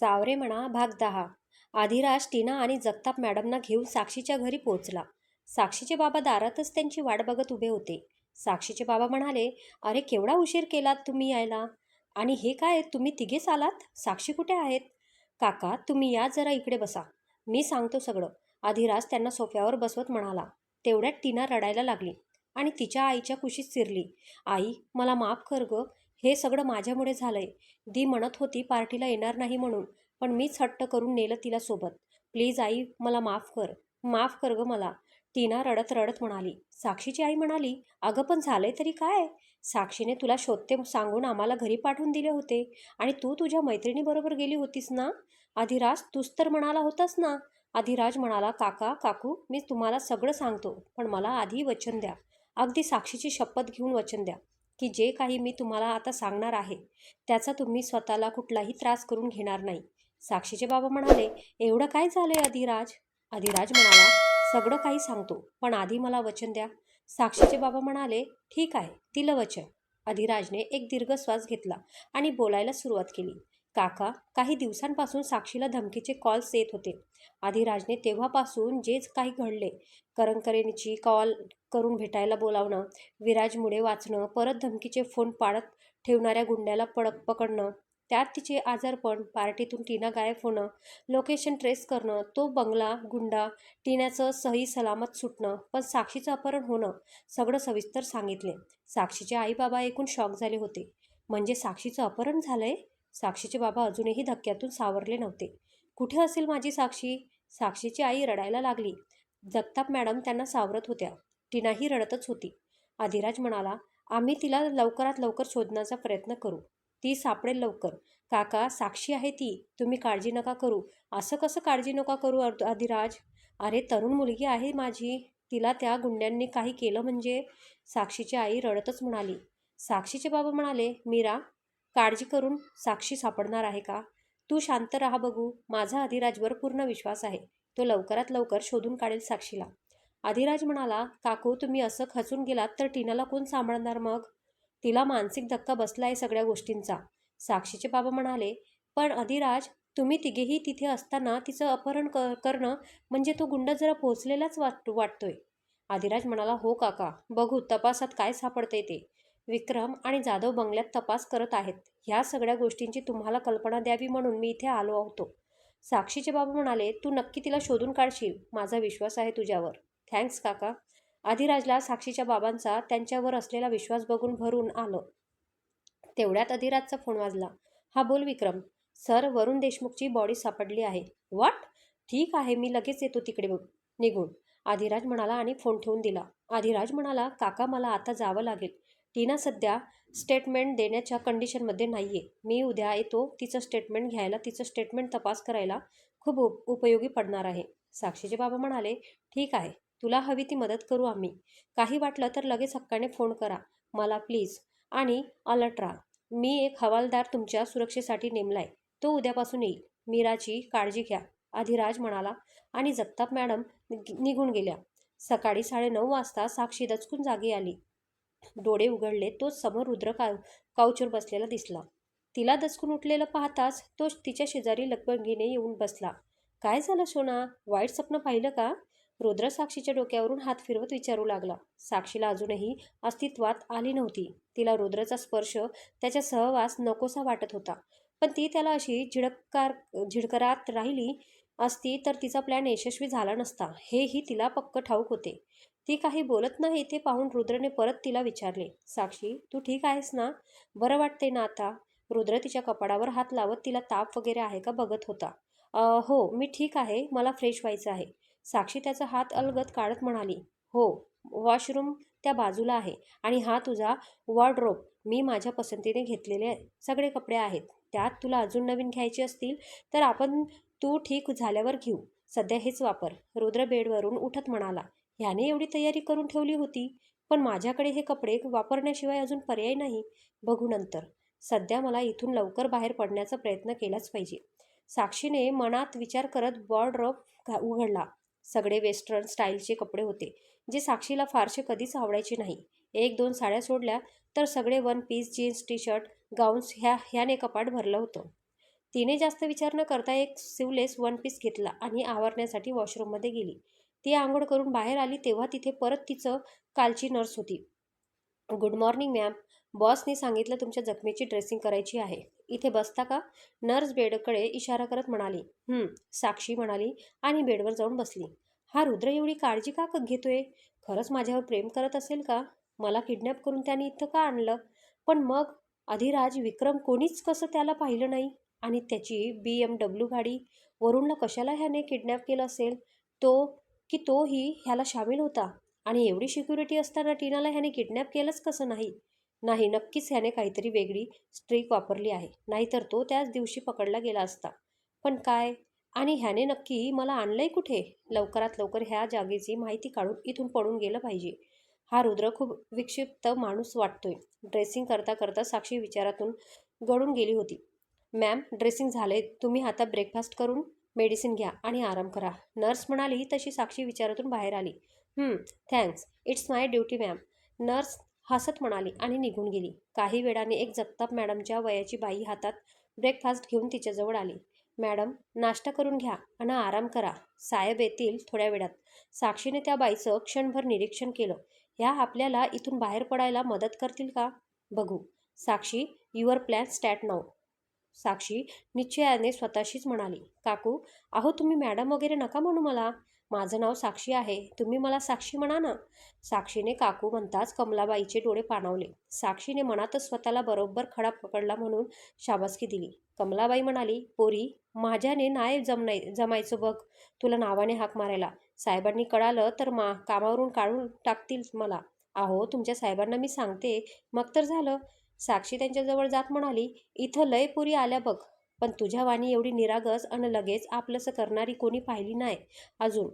सावरे म्हणा भाग दहा. आधिराज टीना आणि जगताप मॅडमना घेऊन साक्षीच्या घरी पोहोचला. साक्षीचे बाबा दारातच त्यांची वाट बघत उभे होते. साक्षीचे बाबा म्हणाले अरे केवढा उशीर केलात तुम्ही यायला? आणि हे काय तुम्ही तिघेच आलात? साक्षी कुठे आहेत? काका तुम्ही या जरा इकडे बसा. मी सांगतो सगळं. आधिराज त्यांना सोफ्यावर बसवत म्हणाला. तेवढ्यात टीना रडायला लागली आणि तिच्या आईच्या कुशीत शिरली. आई मला माफ कर ग. हे सगळं माझ्यामुळे झालंय. दी म्हणत होती पार्टीला येणार नाही म्हणून पण मीच हट्ट करून नेलं तिला सोबत. प्लीज आई मला माफ कर. माफ कर ग मला. टीना रडत रडत म्हणाली. साक्षीची आई म्हणाली अगं पण झालंय तरी काय? साक्षीने तुला शोधते सांगून आम्हाला घरी पाठवून दिले होते. आणि तू तुझ्या मैत्रिणीबरोबर गेली होतीस ना? अधिराज तूच तर म्हणाला होतास ना? अधिराज म्हणाला काका काकू मी तुम्हाला सगळं सांगतो पण मला आधी वचन द्या. अगदी साक्षीची शपथ घेऊन वचन द्या. की जे काही मी तुम्हाला आता सांगणार आहे त्याचा तुम्ही स्वतःला कुठलाही त्रास करून घेणार नाही. साक्षीचे बाबा म्हणाले एवढं काय झालंय अधिराज अधिराज म्हणाला सगळं काही सांगतो पण आधी मला वचन द्या. साक्षीचे बाबा म्हणाले ठीक आहे दिलं वचन. अधिराजने एक दीर्घ श्वास घेतला आणि बोलायला सुरुवात केली. काका काही दिवसांपासून साक्षीला धमकीचे कॉल्स येत होते. आधिराजने तेव्हापासून जेच काही घडले करंकरेंची कॉल करून भेटायला बोलावणं विराजमुळे वाचणं परत धमकीचे फोन पाडत ठेवणाऱ्या गुंड्याला पडक पकडणं त्यात तिचे आजारपण पार्टीतून टीना गायब होणं लोकेशन ट्रेस करणं तो बंगला गुंडा टीनाचं सही सलामत सुटणं पण साक्षीचं अपहरण होणं सगळं सविस्तर सांगितले. साक्षीचे आई बाबा ऐकून शॉक झाले होते. म्हणजे साक्षीचं अपहरण झालंय? साक्षीचे बाबा अजूनही धक्क्यातून सावरले नव्हते. कुठे असेल माझी साक्षी? साक्षीची आई रडायला लागली. जगताप मॅडम त्यांना सावरत होत्या. टीनाही रडतच होती. आधिराज म्हणाला आम्ही तिला लवकरात लवकर शोधण्याचा प्रयत्न करू. ती सापडेल लवकर. काका साक्षी आहे ती. तुम्ही काळजी नका करू. असं कसं काळजी नका करू अर्ध- आधिराज अरे तरुण मुलगी आहे माझी. तिला त्या गुंड्यांनी काही केलं म्हणजे? साक्षीची आई रडतच म्हणाली. साक्षीचे बाबा म्हणाले मीरा काळजी करून साक्षी सापडणार आहे का? तू शांत राहा बघू. माझा अधिराजवर पूर्ण विश्वास आहे. तो लवकरात लवकर शोधून काढेल साक्षीला. अधिराज म्हणाला काकू तुम्ही असं खचून गेलात तर टीनाला कोण सांभाळणार मग? तिला मानसिक धक्का बसला आहे सगळ्या गोष्टींचा. साक्षीचे बाबा म्हणाले पण अधिराज तुम्ही तिघेही तिथे असताना तिचं अपहरण क करणं म्हणजे तो गुंड जरा पोचलेलाच वाट वाटतोय. अधिराज म्हणाला हो काका. बघू तपासात काय सापडतंय ते. विक्रम आणि जाधव बंगल्यात तपास करत आहेत. ह्या सगळ्या गोष्टींची तुम्हाला कल्पना द्यावी म्हणून मी इथे आलो होतो. साक्षीचे बाबा म्हणाले तू नक्की तिला शोधून काढशील. माझा विश्वास आहे तुझ्यावर. थँक्स काका. अधिराजला साक्षीच्या बाबांचा त्यांच्यावर असलेला विश्वास बघून भरून आलं. तेवढ्यात अधिराजचा फोन वाजला. हा बोल विक्रम. सर वरुण देशमुखची बॉडी सापडली आहे. व्हॉट ठीक आहे मी लगेच येतो तिकडे बघ. निघून. आधिराज म्हणाला आणि फोन ठेवून दिला. आधिराज म्हणाला काका मला आता जावं लागेल. टीना सध्या स्टेटमेंट देण्याच्या कंडिशनमध्ये नाही आहे मी उद्या येतो तिचं स्टेटमेंट घ्यायला तिचं स्टेटमेंट तपास करायला खूप उप उपयोगी पडणार आहे. साक्षीचे बाबा म्हणाले ठीक आहे तुला हवी ती मदत करू आम्ही. काही वाटलं तर लगेच हक्काने फोन करा. मला प्लीज आणि अलर्ट राहा. मी एक हवालदार तुमच्या सुरक्षेसाठी नेमलाय. तो उद्यापासून येईल. मीराची काळजी घ्या. अधिराज म्हणाला. आणि जगताप मॅडम निघून गेल्या. सकाळी साडेनऊ वाजता साक्षी दचकून जागी आली. डोळे उघडले तोच समोर रुद्र का काउचवर बसलेला दिसला. तिला दचकून उठलेलं पाहताच तो तिच्या शेजारी लगबंगीने येऊन बसला. काय झालं सोना? वाईट स्वप्न पाहिलं का? रुद्र साक्षीच्या डोक्यावरून हात फिरवत विचारू लागला. साक्षीला अजूनही अस्तित्वात आली नव्हती. तिला रुद्रचा स्पर्श त्याचा सहवास नकोसा वाटत होता. पण ती त्याला अशी झिडकार झिडकरात राहिली असती तर तिचा प्लॅन यशस्वी झाला नसता. हेही तिला पक्क ठाऊक होते. ती काही बोलत नाही ते पाहून रुद्रने परत तिला विचारले साक्षी तू ठीक आहेस ना? बरं वाटते ना आता? रुद्र तिच्या कपाडावर हात लावत तिला ताप वगैरे आहे का बघत होता. "अ, हो मी ठीक आहे मला फ्रेश व्हायचं आहे. साक्षी त्याचा हात अलगत काढत म्हणाली हो वॉशरूम त्या बाजूला आहे आणि हा तुझा वॉर्डरोब. मी माझ्या पसंतीने घेतलेले सगळे कपडे आहेत. त्यात तुला अजून नवीन घ्यायचे असतील तर आपण तू ठीक झाल्यावर घेऊ. सध्या हेच वापर. रुद्र बेडवरून उठत म्हणाला ह्याने एवढी तयारी करून ठेवली होती. पण माझ्याकडे हे कपडे वापरण्याशिवाय अजून पर्याय नाही. बघू नंतर. सध्या मला इथून लवकर बाहेर पडण्याचा प्रयत्न केलाच पाहिजे. साक्षीने मनात विचार करत बॉर्डरॉप उघडला. सगळे वेस्टर्न स्टाईलचे कपडे होते जे साक्षीला फारसे कधीच आवडायचे नाही. एक दोन साड्या सोडल्या तर सगळे one piece jeans T shirt gowns ह्या ह्याने कपाट भरलं होतं. तिने जास्त विचार न करता एक सिवलेस वन पीस घेतला आणि आवरण्यासाठी वॉशरूममध्ये गेली. ती आंघोळ करून बाहेर आली तेव्हा तिथे परत तिचं कालची नर्स होती. गुड मॉर्निंग मॅम बॉसने सांगितलं तुमच्या जखमेची ड्रेसिंग करायची आहे. इथे बसता का? नर्स बेडकडे इशारा करत म्हणाली साक्षी म्हणाली आणि बेडवर जाऊन बसली. हा रुद्र एवढी काळजी का क- घेतोय? खरंच माझ्यावर प्रेम करत असेल का? मला किडनॅप करून त्याने इथं का आणलं? पण मग अधिराज विक्रम कोणीच कसं त्याला पाहिलं नाही? आणि त्याची बी एम डब्ल्यू गाडी वरुणला कशाला ह्याने किडनॅप केलं असेल? तो की तोही ह्याला सामील होता. आणि एवढी सिक्युरिटी असताना टीनाला ह्याने किडनॅप केलंच कसं नाही? नाही नक्कीच ह्याने काहीतरी वेगळी स्ट्रीक वापरली आहे. नाहीतर तो त्याच दिवशी पकडला गेला असता. पण काय? आणि ह्याने नक्की मला आणलंय कुठे? लवकरात लवकर ह्या जागेची माहिती काढून इथून पडून गेलं पाहिजे. हा रुद्र खूप विक्षिप्त माणूस वाटतोय. ड्रेसिंग करता करता साक्षी विचारातून गळून गेली होती. मॅम ड्रेसिंग झाले तुम्ही आता ब्रेकफास्ट करून मेडिसिन घ्या आणि आराम करा. नर्स म्हणाली तशी साक्षी विचारातून बाहेर आली. Thanks it's my duty ma'am nurse हसत म्हणाली आणि निघून गेली. काही वेळाने एक जगताप मॅडमच्या वयाची बाई हातात ब्रेकफास्ट घेऊन तिच्याजवळ आली. मॅडम नाश्ता करून घ्या आणि आराम करा. साहेब येतील थोड्या वेळात. साक्षीने त्या बाईचं क्षणभर निरीक्षण केलं. ह्या आपल्याला इथून बाहेर पडायला मदत करतील का? बघू. Sakshi your plan start now Sakshi निश्चयाने स्वतःशीच म्हणाली काकू अहो तुम्ही मॅडम वगैरे नका म्हणू मला. माझं नाव साक्षी आहे. तुम्ही मला साक्षी म्हणा ना. साक्षीने काकू म्हणताच कमलाबाईचे डोळे पाणावले. साक्षीने मनातच स्वतःला बरोबर खडा पकडला म्हणून शाबासकी दिली. कमलाबाई म्हणाली पोरी माझ्याने नाही जमनाय जमायचं बघ. तुला नावाने हाक मारायला. साहेबांनी कळालं तर मा कामावरून काढून टाकतील मला. अहो तुमच्या साहेबांना मी सांगते. मग तर झालं. साक्षी त्यांच्याजवळ जात म्हणाली इथं लय पुरी आल्या बघ पण तुझ्या वाणी एवढी निरागस आणि लगेच आपलंसं करणारी कोणी पाहिली नाही अजून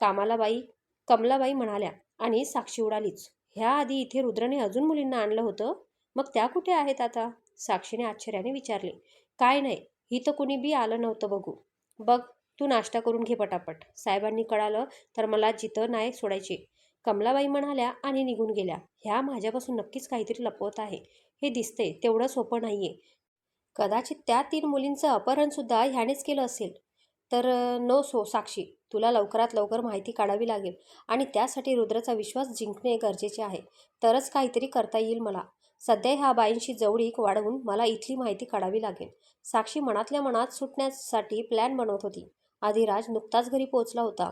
कामालाबाई कमलाबाई म्हणाल्या आणि साक्षी उडालीच. ह्या आधी इथे रुद्रने अजून मुलींना आणलं होतं? मग त्या कुठे आहेत आता? साक्षीने आश्चर्याने विचारले काय नाही इथं कुणी बी आलं नव्हतं बघू. बघ तू नाश्ता करून घे पटापट. साहेबांनी कळालं तर मला जिथं नाही सोडायचे. कमलाबाई म्हणाल्या आणि निघून गेल्या. ह्या माझ्यापासून नक्कीच काहीतरी लपवत आहे. हे दिसते तेवढं सोपं नाही आहे कदाचित त्या तीन मुलींचं अपहरणसुद्धा ह्यानेच केलं असेल. तर नो सो साक्षी तुला लवकरात लवकर माहिती काढावी लागेल आणि त्यासाठी रुद्रचा विश्वास जिंकणे गरजेचे आहे. तरच काहीतरी करता येईल मला. सध्या ह्या बाईंशी जवळीक वाढवून मला इथली माहिती काढावी लागेल. साक्षी मनातल्या मनात सुटण्यासाठी प्लॅन बनवत होती. आधीराज नुकताच घरी पोहोचला होता.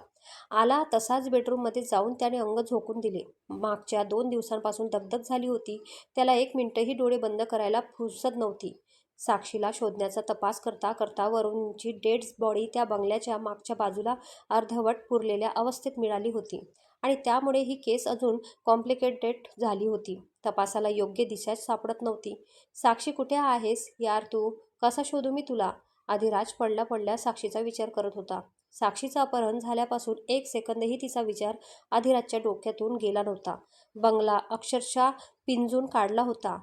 आला तसाच बेडरूममध्ये जाऊन त्याने अंग झोकून दिले. मागच्या दोन दिवसांपासून दगदग झाली होती. त्याला एक मिनटंही डोळे बंद करायला फुरसत नव्हती. साक्षीला शोधण्याचा तपास करता करता वरुणची डेड बॉडी त्या बंगल्याच्या मागच्या बाजूला अर्धवट पुरलेल्या अवस्थेत मिळाली होती आणि त्यामुळे ही केस अजून कॉम्प्लिकेटेड झाली होती. तपासाला योग्य दिशाच सापडत नव्हती. साक्षी कुठे आहेस? यार तू कसा शोधू मी तुला? आधिराज पडल्या पडल्या साक्षीचा विचार करत होता. साक्षीचं अपहरण झाल्यापासून एक सेकंदही तिचा विचार अधिराजच्या डोक्यातून गेला नव्हता. बंगला अक्षरशः पिंजून काढला होता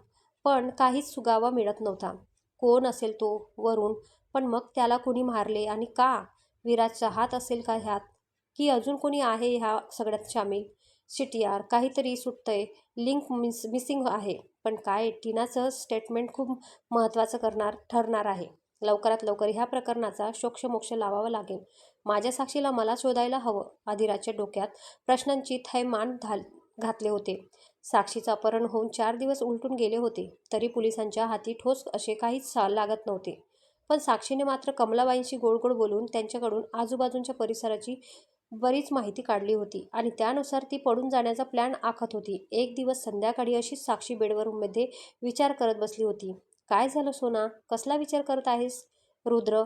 पण काहीच सुगावा मिळत नव्हता. कोण असेल तो? वरून पण मग त्याला कोणी मारले आणि का? विराजचा हात असेल का ह्यात? की अजून कोणी आहे ह्या सगळ्यात सामील शिटियार काहीतरी सुटतंय. लिंक मिस मिसिंग आहे. पण काय? टीनाचं स्टेटमेंट खूप महत्त्वाचं करणार ठरणार आहे. लवकरात लवकर ह्या प्रकरणाचा शोक्षमोक्ष लावावा लागेल. माझ्या साक्षीला मला शोधायला हवं आधिराजच्या डोक्यात प्रश्नांची थैमान घाल घातले होते. साक्षीचं अपहरण होऊन चार दिवस उलटून गेले होते तरी पोलिसांच्या हाती ठोस असे काहीच सा लागत नव्हते. पण साक्षीने मात्र कमलाबाईंशी गोड गोड बोलून त्यांच्याकडून आजूबाजूच्या परिसराची बरीच माहिती काढली होती आणि त्यानुसार ती पडून जाण्याचा प्लॅन आखत होती. एक दिवस संध्याकाळी अशीच साक्षी बेडवरूममध्ये विचार करत बसली होती. काय झालं सोना? कसला विचार करत आहेस? रुद्र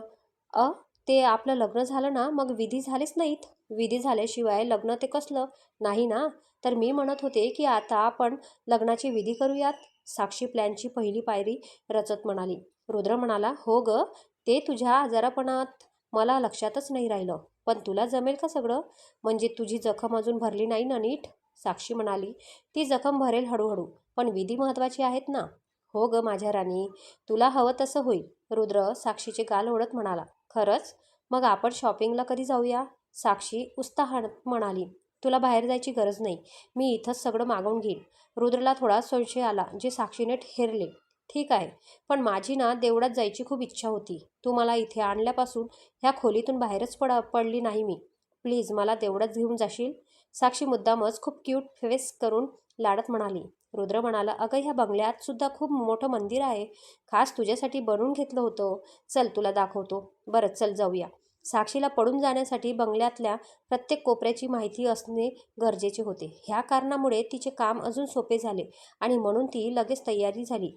अ ते आपलं लग्न झालं ना मग विधी झालेच नाहीत? विधी झाल्याशिवाय लग्न ते कसलं? नाही ना? तर मी म्हणत होते की आता आपण लग्नाची विधी करूयात? साक्षी प्लॅनची पहिली पायरी रचत म्हणाली. रुद्र म्हणाला हो ग ते तुझ्या आजारापणात मला लक्षातच नाही राहिलं. पण तुला जमेल का सगळं? म्हणजे तुझी जखम अजून भरली नाही ना नीट? साक्षी म्हणाली ती जखम भरेल हळूहळू. पण विधी महत्त्वाची आहेत ना. हो ग माझ्या राणी तुला हवं तसं होईल. रुद्र साक्षीचे गाल ओढत म्हणाला. खरंच? मग आपण शॉपिंगला कधी जाऊया? साक्षी उत्साहान म्हणाली. तुला बाहेर जायची गरज नाही. मी इथंच सगळं मागवून घेईन. रुद्रला थोडा संशय आला जे साक्षीने ठेरले. ठीक आहे. पण माझी ना देवळात जायची खूप इच्छा होती. तू मला इथे आणल्यापासून ह्या खोलीतून बाहेरच पड पडली नाही मी. प्लीज मला देवळात घेऊन जाशील? साक्षी मुद्दामच खूप क्यूट फेस करून लाडत म्हणाली. रुद्र म्हणाला अगं ह्या बंगल्यात सुद्धा खूप मोठं मंदिर आहे. खास तुझ्यासाठी बनवून घेतलं होतं. चल तुला दाखवतो. बरं चल जाऊया. साक्षीला पडून जाण्यासाठी बंगल्यातल्या प्रत्येक कोपऱ्याची माहिती असणे गरजेचे होते. ह्या कारणामुळे तिचे काम अजून सोपे झाले आणि म्हणून ती लगेच तयारी झाली.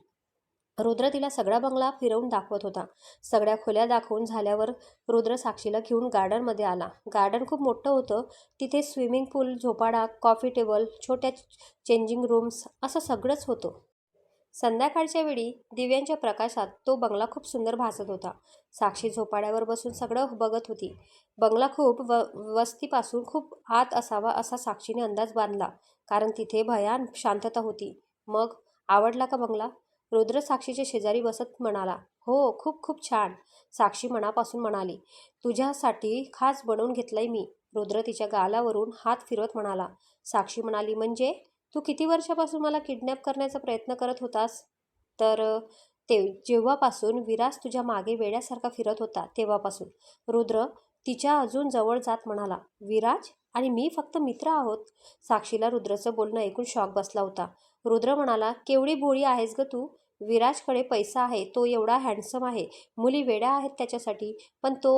रुद्र तिला सगळा बंगला फिरवून दाखवत होता. सगळ्या खोल्या दाखवून झाल्यावर रुद्र साक्षीला घेऊन गार्डनमध्ये आला. गार्डन खूप मोठं होतं. तिथे स्विमिंग पूल झोपाडा कॉफी टेबल छोट्या चेंजिंग रूम्स असं सगळंच होतं. संध्याकाळच्या वेळी दिव्यांच्या प्रकाशात तो बंगला खूप सुंदर भासत होता. साक्षी झोपाड्यावर बसून सगळं बघत होती. बंगला खूप व वस्तीपासून खूप आत असावा असा साक्षीने अंदाज बांधला. कारण तिथे भयान शांतता होती. मग आवडला का बंगला? रुद्र साक्षीच्या शेजारी बसत म्हणाला हो खूप खूप छान साक्षी मनापासून म्हणाली. तुझ्यासाठी खास बनवून घेतलंय मी रुद्र तिच्या गालावरून हात फिरवत म्हणाला. साक्षी म्हणाली म्हणजे? तू किती वर्षापासून मला किडनॅप करण्याचा प्रयत्न करत होतास? तर ते जेव्हापासून विराज तुझ्या मागे वेड्यासारखा फिरत होता तेव्हापासून. रुद्र तिच्या अजून जवळ जात म्हणाला विराज आणि मी फक्त मित्र आहोत साक्षीला रुद्रचं बोलणं ऐकून शॉक बसला होता. रुद्र म्हणाला केवढी भोळी आहेस ग तू विराजकडे पैसा आहे तो एवढा हँडसम आहे. मुली वेड्या आहेत त्याच्यासाठी पण तो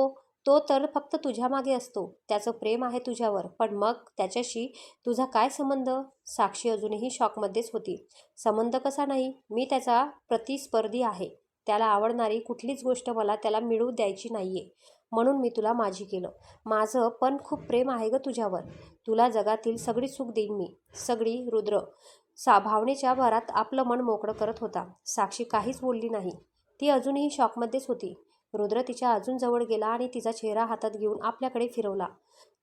तो तर फक्त तुझ्या मागे असतो. त्याचं प्रेम आहे तुझ्यावर पण मग त्याच्याशी तुझा काय संबंध? साक्षी अजूनही शॉकमध्येच होती. संबंध कसा नाही? मी त्याचा प्रतिस्पर्धी आहे. त्याला आवडणारी कुठलीच गोष्ट मला त्याला मिळू द्यायची नाही आहे म्हणून मी तुला माझी केलं. माझं पण खूप प्रेम आहे ग तुझ्यावर. तुला जगातील सगळी सुख देईन मी. सगळी रुद्र. सा भावनेच्या भरात आपलं मन मोकळं करत होता. साक्षी काहीच बोलली नाही. ती अजूनही शॉकमध्येच होती. रुद्र तिच्या अजून जवळ गेला आणि तिचा चेहरा हातात घेऊन आपल्याकडे फिरवला.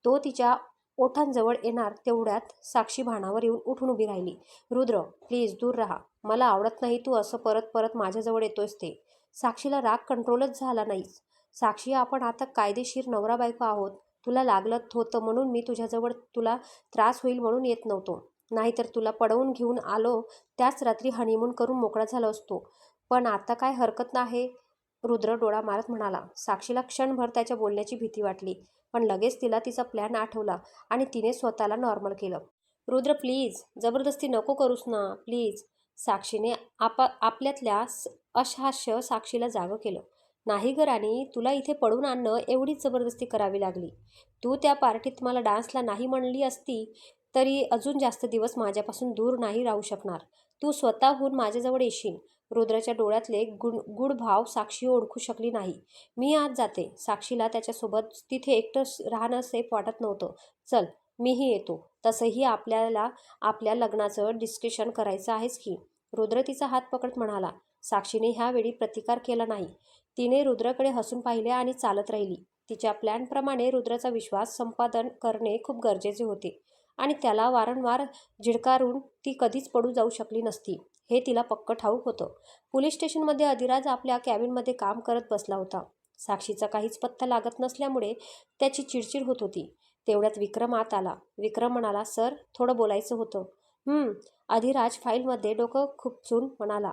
तो तिच्या ओठांजवळ येणार तेवढ्यात साक्षी भानावर येऊन उठून उभी राहिली. रुद्र प्लीज दूर राहा. मला आवडत नाही तू असं परत परत माझ्याजवळ येतोयस ते. साक्षीला राग कंट्रोलच झाला नाहीच साक्षी आपण आता कायदेशीर नवरा बायको आहोत. तुला लागलं होतं म्हणून मी तुझ्याजवळ तुला त्रास होईल म्हणून येत नव्हतो. नाहीतर तुला पडवून घेऊन आलो त्याच रात्री हनीमून करून मोकळा झाला असतो. पण आता काय हरकत नाही? रुद्र डोळा मारत म्हणाला. साक्षीला क्षणभर त्याच्या बोलण्याची भीती वाटली पण लगेच तिला तिचा प्लॅन आठवला आणि तिने स्वतःला नॉर्मल केलं. रुद्र प्लीज जबरदस्ती नको करूस ना प्लीज. साक्षीने आपा आपल्यातल्या अशहास्य साक्षीला जागं केलं. नाही ग राणी तुला इथे पडून आणणं एवढीच जबरदस्ती करावी लागली. तू त्या पार्टीत मला डान्सला नाही म्हणली असती तरी अजून जास्त दिवस माझ्यापासून दूर नाही राहू शकणार. तू स्वतःहून माझ्याजवळ येशील. रुद्राच्या डोळ्यातले गुण गुड भाव साक्षी ओळखू शकली नाही. मी आज जाते. साक्षीला त्याच्यासोबत तिथे एकटं राहणं सेफ वाटत नव्हतं. चल मीही येतो. तसंही आपल्याला आपल्या लग्नाचं डिस्कशन करायचं आहेच की. रुद्र तिचा हात पकडत म्हणाला साक्षीने ह्यावेळी प्रतिकार केला नाही. तिने रुद्रकडे हसून पाहिले आणि चालत राहिली. तिच्या प्लॅनप्रमाणे रुद्राचा विश्वास संपादन करणे खूप गरजेचे होते. आणि त्याला वारंवार झिडकारून ती कधीच पडू जाऊ शकली नसती. हे तिला पक्क ठाऊक होतं. पोलीस स्टेशनमध्ये अधिराज आपल्या कॅबिनमध्ये काम करत बसला होता. साक्षीचा काहीच पत्ता लागत नसल्यामुळे त्याची चिडचिड होत होती. तेवढ्यात विक्रम आत आला. विक्रम म्हणाला सर थोडं बोलायचं होतं. अधिराज फाईलमध्ये डोकं खुपचून म्हणाला.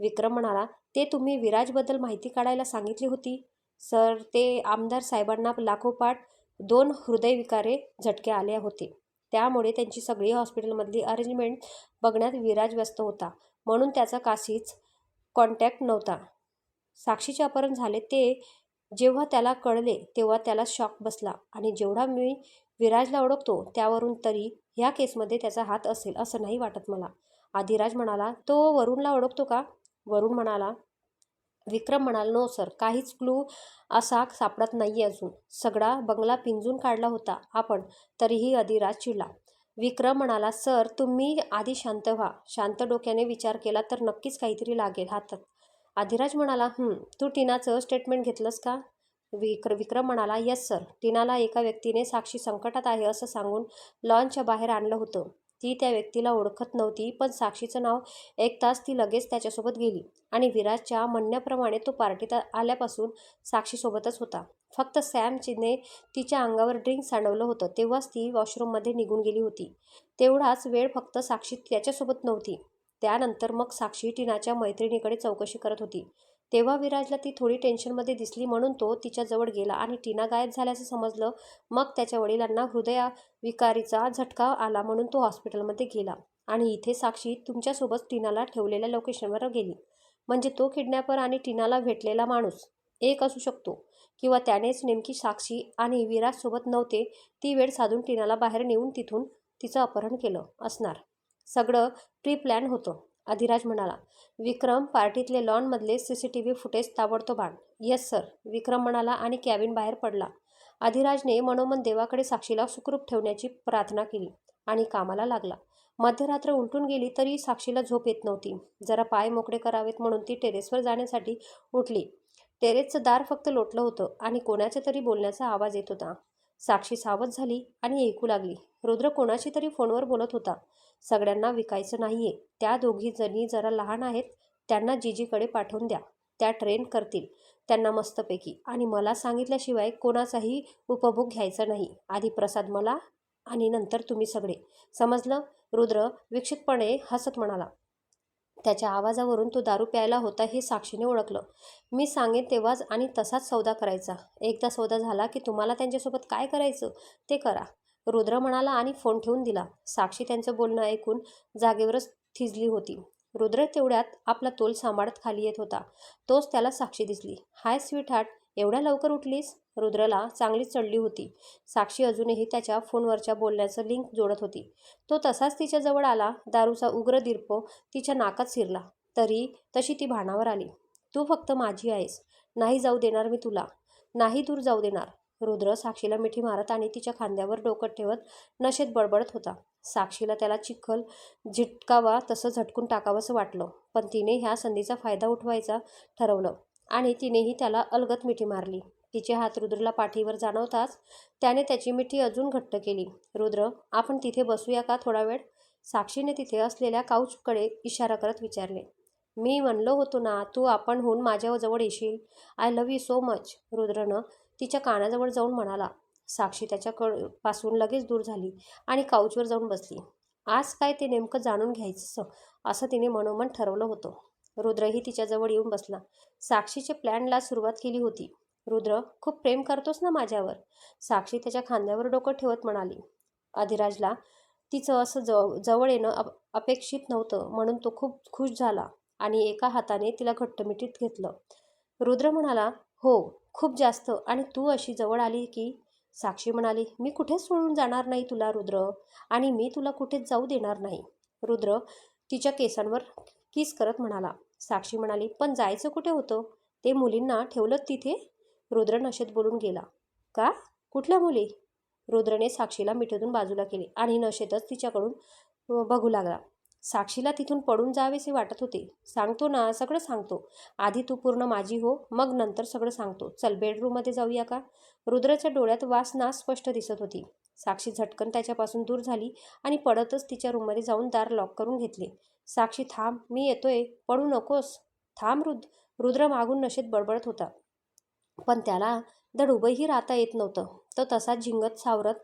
विक्रम म्हणाला ते तुम्ही विराजबद्दल माहिती काढायला सांगितली होती? सर ते आमदार साहेबांना लाखोपाठ दोन हृदयविकारे झटके आले होते. त्यामुळे त्यांची सगळी हॉस्पिटलमधली अरेंजमेंट बघण्यात विराज व्यस्त होता. म्हणून त्याचा काशीच कॉन्टॅक्ट नव्हता. साक्षीचे अपहरण झाले ते जेव्हा त्याला कळले तेव्हा त्याला शॉक बसला. आणि जेवढा मी विराजला ओळखतो त्यावरून तरी ह्या केसमध्ये त्याचा हात असेल असं नाही वाटत मला. आधिराज म्हणाला तो वरुणला ओळखतो का? वरुण म्हणाला विक्रम म्हणाल नो सर काहीच क्लू असा सापडत नाही अजून. सगळा बंगला पिंजून काढला होता आपण तरीही अधिराज चिडला. विक्रम म्हणाला सर तुम्ही आधी शांत व्हा. शांत डोक्याने विचार केला तर नक्कीच काहीतरी लागेल हातात. अधिराज म्हणाला तू टीनाचं स्टेटमेंट घेतलंस का? विक्र विक्रम म्हणाला यस सर टीनाला एका व्यक्तीने साक्षी संकटात आहे असं सांगून लॉनच्या बाहेर आणलं होतं. ती त्या व्यक्तीला ओळखत नव्हती पण साक्षीचं नाव एक तास ती लगेच त्याच्यासोबत गेली आणि विराजच्या म्हणण्याप्रमाणे तो पार्टीत आल्यापासून साक्षीसोबतच होता. फक्त सॅमचीने तिच्या अंगावर ड्रिंक सांडवलं होतं तेव्हाच ती वॉशरूममध्ये निघून गेली होती. तेवढाच वेळ फक्त साक्षी त्याच्यासोबत नव्हती. त्यानंतर मग साक्षी टीनाच्या मैत्रिणीकडे चौकशी करत होती. तेव्हा विराजला ती थोडी टेन्शनमध्ये दिसली म्हणून तो तिच्याजवळ गेला आणि टीना गायब झाल्याचं समजलं. मग त्याच्या वडिलांना हृदयविकारीचा झटका आला म्हणून तो हॉस्पिटलमध्ये गेला आणि इथे साक्षी तुमच्यासोबत टीनाला ठेवलेल्या लोकेशनवर गेली. म्हणजे तो किडनॅपर आणि टीनाला भेटलेला माणूस. एक असू शकतो. किंवा त्यानेच नेमकी साक्षी आणि विराजसोबत नव्हते ती वेळ साधून टीनाला बाहेर नेऊन तिथून तिचं अपहरण केलं असणार. सगळं प्री प्लॅन होतं अधिराज म्हणाला. विक्रम पार्टीतले लॉनमधले C C T V footage ताबडतोबाण yes sir Vikram म्हणाला आणि कॅबिन बाहेर पडला. अधिराजने मनोमन देवाकडे साक्षीला सुखरूप ठेवण्याची प्रार्थना केली आणि कामाला लागला. मध्यरात्र उलटून गेली तरी साक्षीला झोप येत नव्हती. जरा पाय मोकळे करावेत म्हणून ती टेरेसवर जाण्यासाठी उठली. टेरेसचं दार फक्त लोटलं होतं आणि कोणाच्या तरी बोलण्याचा आवाज येत होता. साक्षी सावध झाली आणि ऐकू लागली. रुद्र कोणाशी तरी फोनवर बोलत होता. सगळ्यांना विकायचं नाही आहे त्या दोघी जणी जरा लहान आहेत त्यांना जीजीकडे पाठवून द्या. त्या ट्रेन करतील त्यांना मस्तपैकी. आणि मला सांगितल्याशिवाय कोणाचाही उपभोग घ्यायचा नाही. आधी प्रसाद मला आणि नंतर तुम्ही सगळे. समजलं? रुद्र विक्षितपणे हसत म्हणाला. त्याच्या आवाजावरून तो दारू प्यायला होता हे साक्षीने ओळखलं. मी सांगेन तेव्हाच आणि तसाच सौदा करायचा. एकदा सौदा झाला की तुम्हाला त्यांच्यासोबत काय करायचं? ते करा. रुद्र म्हणाला आणि फोन ठेवून दिला. साक्षी त्यांचं बोलणं ऐकून जागेवरच थिजली होती. रुद्र तेवढ्यात आपला तोल सांभाळत खाली येत होता. तोच त्याला साक्षी दिसली. हाय स्वीट हार्ट एवढ्या लवकर उठलीस? रुद्रला चांगलीच चढली होती. साक्षी अजूनही त्याच्या फोनवरच्या बोलण्याचं लिंक जोडत होती. तो तसाच तिच्याजवळ आला. दारूचा उग्र दिरपो तिच्या नाकात शिरला. तरी तशी ती भानावर आली. तू फक्त माझी आहेस. नाही जाऊ देणार मी तुला. नाही दूर जाऊ देणार. रुद्र साक्षीला मिठी मारत आणि तिच्या खांद्यावर डोकं ठेवत नशेत बडबडत होता. साक्षीला त्याला चिखल झिटकावा तसं झटकून टाकावंसं वाटलं पण तिने ह्या संधीचा फायदा उठवायचा ठरवलं आणि तिनेही त्याला अलगत मिठी मारली. तिचे हात रुद्रला पाठीवर जाणवताच त्याने त्याची मिठी अजून घट्ट केली. रुद्र आपण तिथे बसूया का थोडा वेळ? साक्षीने तिथे असलेल्या काऊचकडे इशारा करत विचारले. मी म्हणलो होतो ना तू आपण होऊन माझ्याजवळ येशील. I love you so much रुद्रनं तिच्या कानाजवळ जाऊन म्हणाला साक्षी त्याच्याकडपासून लगेच दूर झाली आणि काउचवर जाऊन बसली. आज काय ते नेमकं जाणून घ्यायचं असं तिने मनोमन ठरवलं होतं. रुद्रही तिच्याजवळ येऊन बसला. साक्षीच्या प्लॅनला सुरुवात केली होती. रुद्र खूप प्रेम करतोस ना माझ्यावर? साक्षी त्याच्या खांद्यावर डोकं ठेवत म्हणाली. अधिराजला तिचं असं जव जवळ येणं अप अपेक्षित नव्हतं. म्हणून तो खूप खुश झाला आणि एका हाताने तिला घट्टमिटीत घेतलं. रुद्र म्हणाला हो खूप जास्त. आणि तू अशी जवळ आली की साक्षी म्हणाली मी कुठेच सोडून जाणार नाही तुला रुद्र. आणि मी तुला कुठेच जाऊ देणार नाही. रुद्र तिच्या केसांवर किस करत म्हणाला. साक्षी म्हणाली पण जायचं कुठे होतं? ते मुलींना ठेवलं तिथे? रुद्र नशेत बोलून गेला. का? कुठल्या मुली? रुद्रने साक्षीला मिठेतून बाजूला केले आणि नशेतच तिच्याकडून बघू लागला. साक्षीला तिथून पडून जावेसे वाटत होते. सांगतो ना सगळं सांगतो. आधी तू पूर्ण माझी हो मग नंतर सगळं सांगतो. चल बेडरूममध्ये जाऊया का? रुद्राच्या डोळ्यात वासना स्पष्ट दिसत होती. साक्षी झटकन त्याच्यापासून दूर झाली आणि पडतच तिच्या रूममध्ये जाऊन दार लॉक करून घेतले. साक्षी थांब मी येतोय. पडू नकोस. थांब रुद रुद्र मागून नशेत बडबडत होता. पण त्याला धड उभंही राहता येत नव्हतं. तो तसा झिंगत सावरत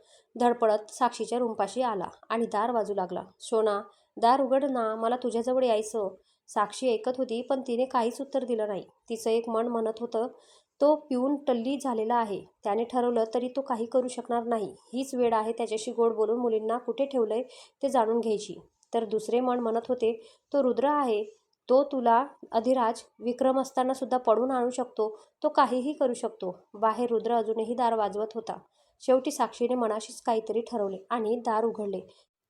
धडपडत साक्षीच्या रूमपाशी आला आणि दार वाजू लागला. सोना दार उघड ना मला तुझ्याजवळ यायचं. साक्षी ऐकत होती पण तिने काहीच उत्तर दिलं नाही. तिचं एक मन म्हणत होतं तो पिऊन टल्ली झालेला आहे. त्याने ठरवलं तरी तो काही करू शकणार नाही. हीच वेळ आहे त्याच्याशी गोड बोलून मुलींना कुठे ठेवलंय ते जाणून घ्यायची. तर दुसरे मन म्हणत होते तो रुद्र आहे. तो तुला अधिराज विक्रम असताना सुद्धा पडून आणू शकतो. तो काहीही करू शकतो. बाहेर रुद्र अजूनही दार वाजवत होता. शेवटी साक्षीने मनाशीच काहीतरी ठरवले आणि दार उघडले.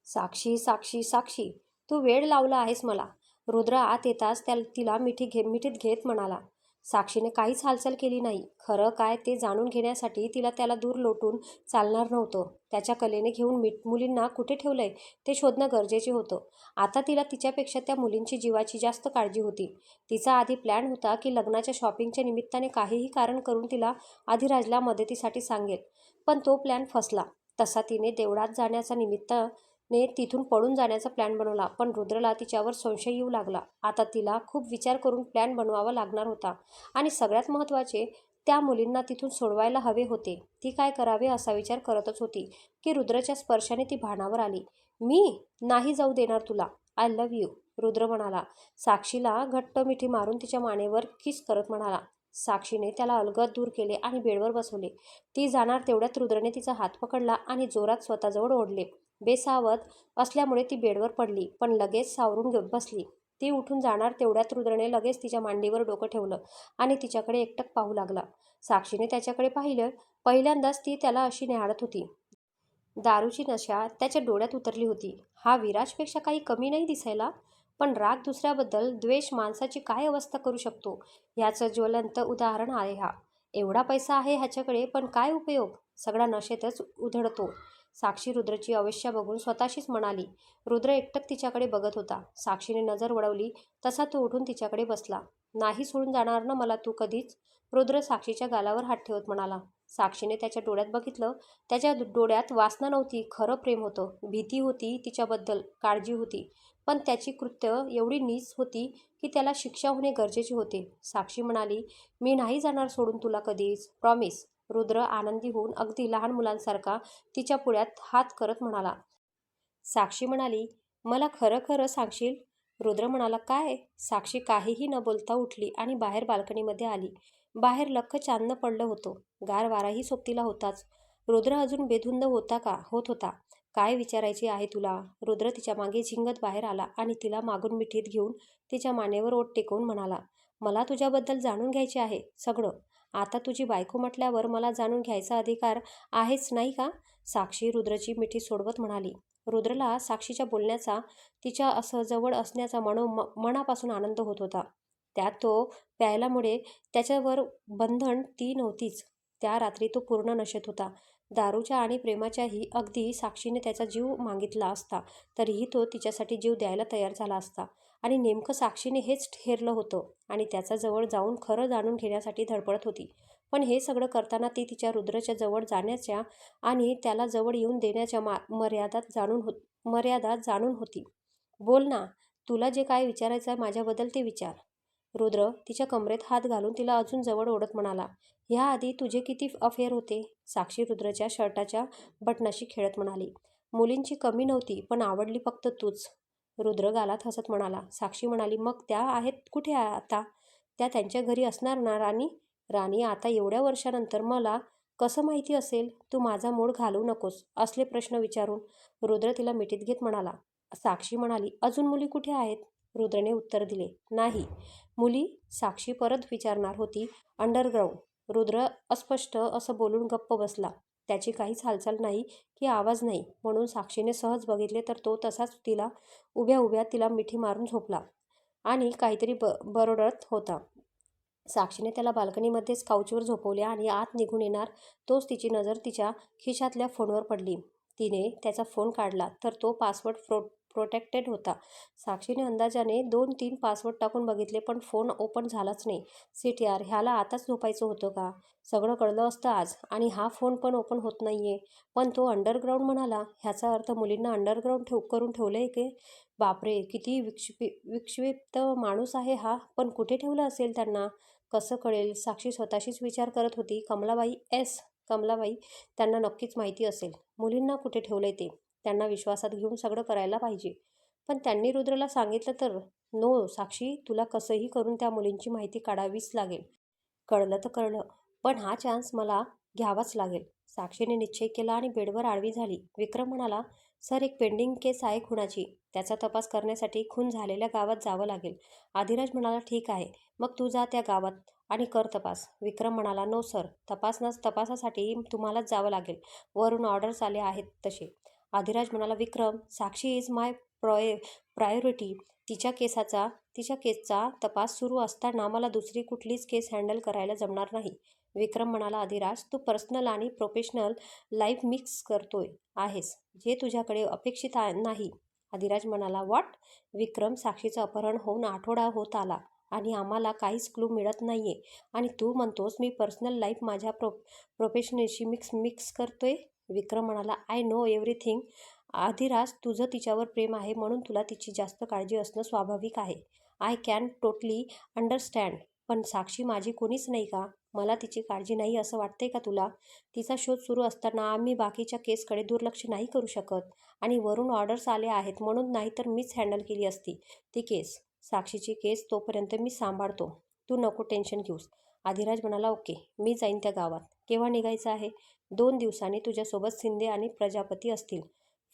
साक्षी साक्षी साक्षी तू वेळ लावला आहेस मला. रुद्र आत येताच त्या तिला मिठी घे मिठीत घेत म्हणाला साक्षीने काहीच हालचाल केली नाही. खरं काय ते जाणून घेण्यासाठी तिला त्याला दूर लोटून चालणार नव्हतं. त्याच्या कलेने घेऊन मिठ मुलींना कुठे ठेवलंय? ते शोधणं गरजेचे होतं. आता तिला तिच्यापेक्षा त्या मुलींची जीवाची जास्त काळजी होती. तिचा आधी प्लॅन होता की लग्नाच्या शॉपिंगच्या निमित्ताने काहीही कारण करून तिला अधिराजला मदतीसाठी सांगेल. पण तो प्लॅन फसला. तसा तिने देवळात जाण्याचा निमित्त ने तिथून पळून जाण्याचा प्लॅन बनवला पण रुद्रला तिच्यावर संशय येऊ लागला. आता तिला खूप विचार करून प्लॅन बनवावा लागणार होता आणि सगळ्यात महत्त्वाचे त्या मुलींना तिथून सोडवायला हवे होते. ती काय करावे असा विचार करतच होती की रुद्रच्या स्पर्शाने ती भानावर आली. मी? नाही जाऊ देणार तुला. आय लव्ह यू रुद्र म्हणाला. साक्षीला घट्ट मिठी मारून तिच्या मानेवर किस करत म्हणाला. साक्षीने त्याला अलगद दूर केले आणि बेडवर बसवले. ती जाणार तेवढ्यात रुद्रने तिचा हात पकडला आणि जोरात स्वतःजवळ ओढले. बेसावध असल्यामुळे ती बेडवर पडली पण लगेच सावरून घेऊन बसली. ती उठून जाणार तेवढ्यात रुद्रने लगेच तिच्या मांडीवर डोकं ठेवलं आणि तिच्याकडे एकटक पाहू लागला. साक्षीने त्याच्याकडे पाहिलं पहिल्यांदाच ती त्याला अशी निहाळत होती. दारूची नशा त्याच्या डोळ्यात उतरली होती. हा विराजपेक्षा काही कमी नाही दिसायला पण राग दुसऱ्याबद्दल द्वेष माणसाची काय अवस्था करू शकतो? ह्याचं ज्वलंत उदाहरण आहे हा. एवढा पैसा आहे ह्याच्याकडे पण काय उपयोग? सगळा नशेतच उधळतो. साक्षी रुद्रची अवश्या बघून स्वतःशीच म्हणाली रुद्र एकटक तिच्याकडे बघत होता. साक्षीने नजर वळवली तसा तो उठून तिच्याकडे बसला. नाही सोडून जाणार ना मला तू कधीच? रुद्र साक्षीच्या गालावर हात ठेवत म्हणाला. साक्षीने त्याच्या डोळ्यात बघितलं त्याच्या डोळ्यात वासना नव्हती खरं प्रेम होतं. भीती होती तिच्याबद्दल काळजी होती. पण त्याची कृत्य एवढी नीच होती की त्याला शिक्षा होणे गरजेचे होते. साक्षी म्हणाली मी नाही जाणार सोडून तुला कधीच. प्रॉमिस रुद्र आनंदी होऊन अगदी लहान मुलांसारखा तिच्या पुढ्यात हात करत म्हणाला. साक्षी म्हणाली मला खरं खरं सांगशील? रुद्र म्हणाला काय? साक्षी काहीही न बोलता उठली आणि बाहेर बाल्कनीमध्ये आली. बाहेर लख्ख चांदणं पडलं होतं. गार वाराही सोबतीला होताच. रुद्र अजून बेधुंद होता का? होत होता. काय विचारायचे आहे तुला? रुद्र तिच्यामागे झिंगत बाहेर आला आणि तिला मागून मिठीत घेऊन तिच्या मानेवर ओट टेकवून म्हणाला मला तुझ्याबद्दल जाणून घ्यायचे आहे सगळं. आता तुझी बायको म्हटल्यावर मला जाणून घ्यायचा अधिकार आहेच नाही का? साक्षी रुद्रची मिठी सोडवत म्हणाली. रुद्रला साक्षीच्या बोलण्याचा तिच्या असं जवळ असण्याचा मनो म मनापासून आनंद होत होता. त्यात तो प्यायल्यामुळे त्याच्यावर बंधन ती नव्हतीच. त्या रात्री तो पूर्ण नशेत होता. दारूच्या आणि प्रेमाच्याही अगदी साक्षीने त्याचा जीव मागितला असता तरीही तो तिच्यासाठी जीव द्यायला तयार झाला असता. आणि नेमकं साक्षीने हेच ठेरलं होतं आणि त्याचा जवळ जाऊन खरं जाणून घेण्यासाठी धडपडत होती. पण हे सगळं करताना ती तिच्या रुद्रच्या जवळ जाण्याच्या आणि त्याला जवळ येऊन देण्याच्या मा मर्यादात जाणून हो मर्यादा जाणून होती. बोल ना तुला जे काय विचारायचं आहे माझ्याबद्दल ते विचार. रुद्र तिच्या कमरेत हात घालून तिला अजून जवळ ओढत म्हणाला ह्याआधी तुझे किती अफेअर होते? साक्षी रुद्रच्या शर्टाच्या बटनाशी खेळत म्हणाली. मुलींची कमी नव्हती पण आवडली फक्त तूच. रुद्र गालात हसत म्हणाला साक्षी म्हणाली मग त्या आहेत कुठे आता? त्या त्यांच्या घरी असणार ना राणी? राणी आता एवढ्या वर्षानंतर मला कसं माहिती असेल? तू माझा मूड घालू नकोस असले प्रश्न विचारून. रुद्र तिला मिठीत घेत म्हणाला साक्षी म्हणाली अजून मुली कुठे आहेत? रुद्रने उत्तर दिले नाही. मुली? साक्षी परत विचारणार होती अंडरग्राऊंड. रुद्र अस्पष्ट असं बोलून गप्प बसला. त्याची काहीच हालचाल नाही की आवाज नाही. म्हणून साक्षीने सहज बघितले तर तो तसाच तिला उभ्या उभ्या तिला मिठी मारून झोपला आणि काहीतरी ब बरडत होता. साक्षीने त्याला बाल्कनीमध्येच काउचवर झोपवले आणि आत निघून येणार तोच तिची नजर तिच्या खिशातल्या फोनवर पडली. तिने त्याचा फोन काढला तर तो पासवर्ड फ्रो प्रोटेक्टेड होता. साक्षीने अंदाजाने दोन तीन पासवर्ड टाकून बघितले पण फोन ओपन झालाच नाही. सीट यार ह्याला आताच झोपायचं होतं का? सगळं कळलं असतं आज आणि हा फोन पण ओपन होत नाही आहे पण तो अंडरग्राऊंड म्हणाला ह्याचा अर्थ मुलींना अंडरग्राऊंड ठेव करून ठेवलं आहे की? बापरे किती विक्षिपी विक्षिप्त माणूस आहे हा. पण कुठे ठेवलं असेल त्यांना? कसं कळेल? साक्षी स्वतःशीच विचार करत होती. कमलाबाई एस. कमलाबाई त्यांना नक्कीच माहिती असेल. मुलींना कुठे ठेवलं ते? त्यांना विश्वासात घेऊन सगळं करायला पाहिजे. पण त्यांनी रुद्रला सांगितलं तर नो साक्षी तुला कसंही करून त्या मुलींची माहिती काढावीच लागेल. कळलं तर कळलं पण हा चान्स मला घ्यावाच लागेल. साक्षीने निश्चय केला आणि बेडवर आडवी झाली. विक्रम म्हणाला सर एक पेंडिंग केस आहे खुणाची त्याचा तपास करण्यासाठी खून झालेल्या गावात जावं लागेल. आधिराज म्हणाला ठीक आहे. मग तू जा त्या गावात आणि कर तपास. विक्रम म्हणाला नो सर. तपासनास तपासासाठी तुम्हालाच जावं लागेल. वरून ऑर्डर्स आले आहेत तसे. आधिराज म्हणाला विक्रम साक्षी इज माय प्रॉय प्रायोरिटी तिच्या केसाचा तिच्या केसचा तपास सुरू असताना मला दुसरी कुठलीच केस हँडल करायला जमणार नाही. विक्रम म्हणाला अधिराज तू पर्सनल आणि प्रोफेशनल लाईफ मिक्स करतोय आहेस. जे तुझ्याकडे अपेक्षित आहे नाही. अधिराज म्हणाला वॉट विक्रम साक्षीचं अपहरण होऊन आठवडा होत आला आणि आम्हाला काहीच क्लू मिळत नाही आहे आणि तू म्हणतोस मी पर्सनल लाईफ माझ्या प्रो प्रोफेशनलशी मिक्स मिक्स करतोय? विक्रम म्हणाला आय नो एव्हरीथिंग. अधिराज तुझं तिच्यावर प्रेम आहे म्हणून तुला तिची जास्त काळजी असणं स्वाभाविक आहे. I can totally understand. पण साक्षी माझी कोणीच नाही का? मला तिची काळजी नाही असं वाटतंय का तुला? तिचा शोध सुरू असताना आम्ही बाकीच्या केसकडे दुर्लक्ष नाही करू शकत. आणि वरून ऑर्डर्स आले आहेत म्हणून नाही तर मीच हँडल केली असती. ती केस. साक्षीची केस तोपर्यंत मी सांभाळतो. तू नको टेन्शन घेऊस. आधिराज म्हणाला ओके. मी जाईन त्या गावात. केव्हा निघायचं आहे? दोन दिवसांनी तुझ्यासोबत शिंदे आणि प्रजापती असतील.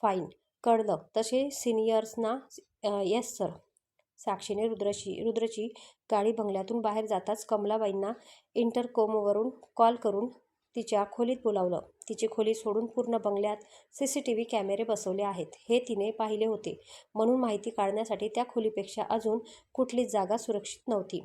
फाईन. कळलं. तसे सिनियर्सना येस सर. साक्षीने रुद्रशी रुद्रची गाडी बंगल्यातून बाहेर जाताच कमलाबाईंना इंटरकोमवरून कॉल करून तिच्या खोलीत बोलावलं. तिची खोली सोडून पूर्ण बंगल्यात सी सी टी व्ही कॅमेरे बसवले आहेत. हे तिने पाहिले होते. म्हणून माहिती काढण्यासाठी त्या खोलीपेक्षा अजून कुठलीच जागा सुरक्षित नव्हती.